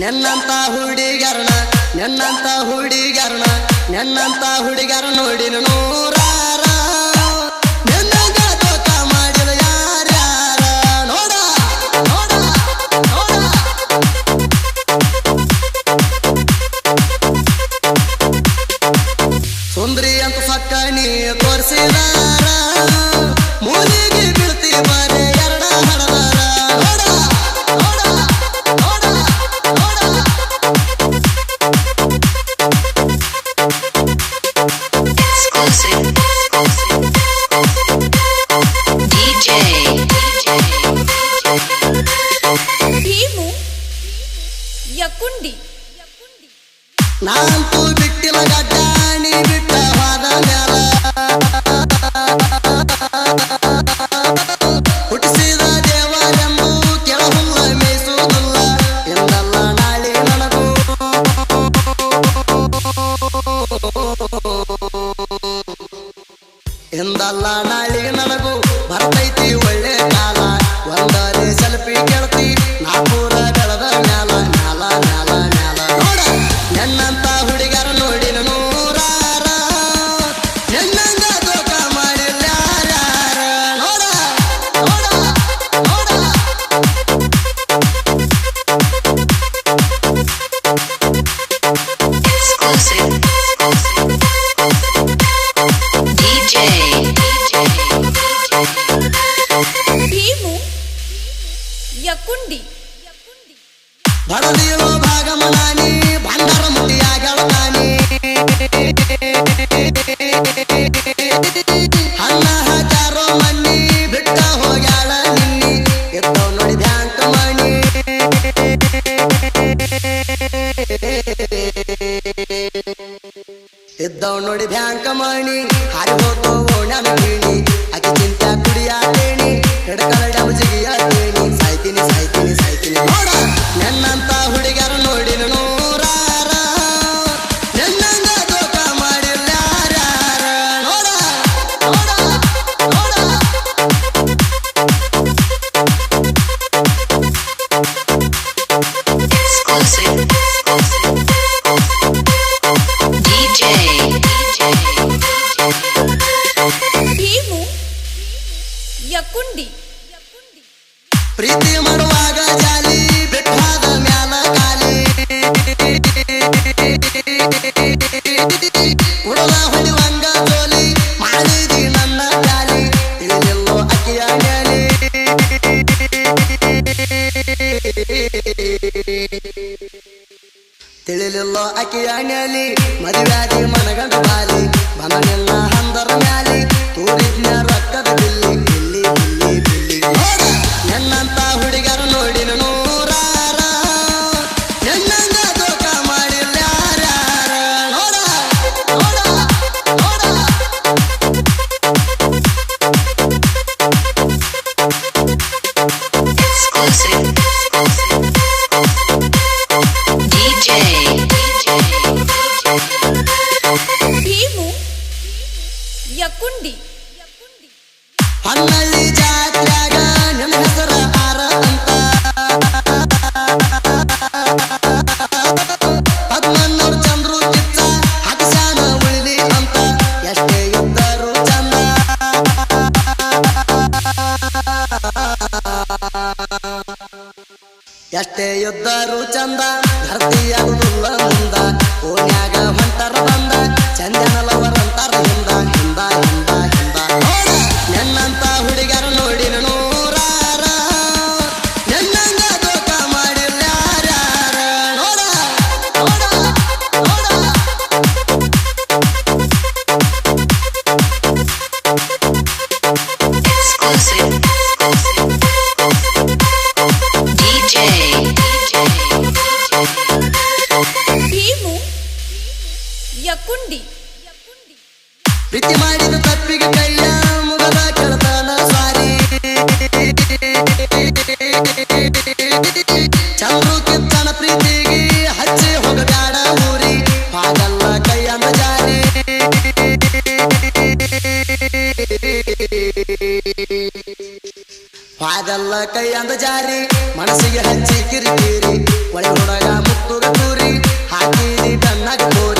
ನೆನ್ನಂತ ಹುಡುಗರಣ ನೆನ್ನಂತ ಹುಡುಗರಣ ನೆನ್ನಂತ ಹುಡುಗರ ನೋಡಿ ನೋಡ ಸುಂದ್ರಿ ಅಂತ ಸಕ್ಕ ನೀ ತೋರಿಸಿದಾರ ಯಕುಂಡಿ ನಾನಂತೂ ಬಿಟ್ಟಿಲ್ಲ ಗಡ್ಡ ನೀ ಬಿಟ್ಟ ಹೋದ ಮ್ಯಾಲ. ಹುಟ್ಟಿಸಿದ ದೇವರೆಂದು ಕೆಳಹುಲ್ಲ ಮೇಯಿಸುವುದಿಲ್ಲ, ಎಂದಲ್ಲ ನಾಳೆ ನನಗೂ. ಎಂದಲ್ಲ ನಾಳೆ ನನಗೂ ಬರ್ತೈತಿ ಬಡದಿರೋ ಭಾಗಮನಾನಿ ಭಂಡಾರ ಮುಟ್ಟಿಯಾಗಳ ತಾನಿ ಅನ್ನ ಹಾಕಾರೋ ಮಣ್ಣಿ ಇದ್ದವ್ ನೋಡಿ ಓಣ್ಯಾನ ಅಕ್ಕಿ ಹಿಡ್ಕಲ ಯಕುಂಡಿ ಪ್ರೀತಿ ಮಾಡುವಾಗ ಜಾಲಿ ಬಿಟ್ಟಾದ ಮ್ಯಾಲ ಕಾಲಿ ಉಡದ ಹೊಡಿವಂಗ ಜೋಲಿ ಮಾಡಿದಿ ನನ್ನ ಗಾಲಿ ತಿಳಿಲಿಲ್ಲೋ ಅಕ್ಕಿಯ ಮ್ಯಾಲಿ ತಿಳಿಲಿಲ್ಲೋ ಅಕ್ಕಿಯ ನ್ಯಾಲಿ ಮದುವ್ಯಾದಿ ಮನಗಂಡ ಬಾಲಿ ಬಂದ ನಿನ್ನ ಹಂದರ ಮ್ಯಾಲಿ ತೂರಿದ್ನ ಯಕುಂಡಿ ಹನ್ನಳ್ಳಿ ಜಾತ್ರ್ಯಾಗ ನಿನ್ನ ಹೆಸರ ಆರ ಚಂದ್ರು ಚಿತ್ತ ಅಂತ. ಎಷ್ಟೇ ಇದ್ದರು ಚಂದ. ಎಷ್ಟೇ ಚಂದ ಧರ್ತಿಯಾಗುದಿಲ್ಲ ಮುಂದ. ಓನ್ಯಾಗ ಯಕುಂಡಿ. ಪ್ರೀತಿ ಮಾಡಿದ ತಪ್ಪಿಗೆ ಕೈಯ ಮುಗದ ಕೆಲತನ ಸಾರಿ ಚಂದ್ರು ಕಿತ್ತನ ಪ್ರೀತಿಗೆ ಹಚ್ಚಿ ಹೋಗಬ್ಯಾಡ ಊರಿ. ಹಾಗಲ್ಲ ಕೈಯನ್ನ ಜಾರಿ. ಹಾಗಲ್ಲ ಕೈಯಂದ ಜಾರಿ. ಮನಸ್ಸಿಗೆ ಹಚ್ಚಿ ಕಿರಿಕಿರಿ. ಒಳ ತನ್ನ ಯಕುಂಡಿ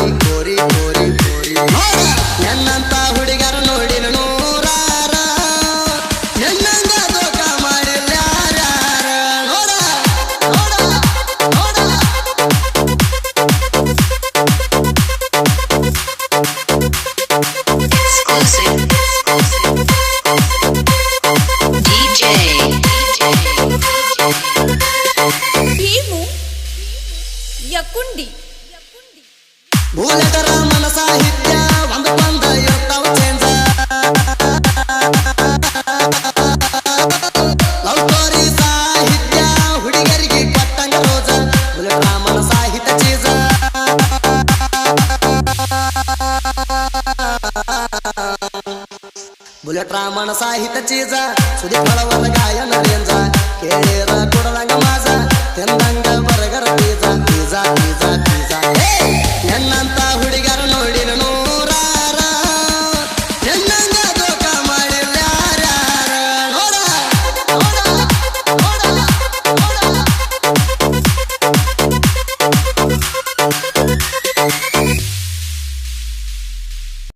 ಭೂಲಟರ ಮನ ಸಾಹಿತ್ಯ ಒಂದ ಬಂದ ಇರ್ತಾವ ಚೇಂಜ ಲವ್ ಸ್ಟೋರಿ ಸಾಹಿತ್ಯ ಹುಡುಗರಿಗೆ ಕೊಟ್ಟಂಗ ರೋಜ ಬುಲೆಟ್ರ ಮನ ಸಾಹಿತ್ಯ ಚೀಜ ಬುಲೆಟ್ ರಾಮನ ಸಾಹಿತ್ಯ ಚೀಜ ಸುದೀಪ್ ಹಳವರ ಗಾಯನ ರೇಂಜ ಕೇಳಿರ ಕೊಡಲ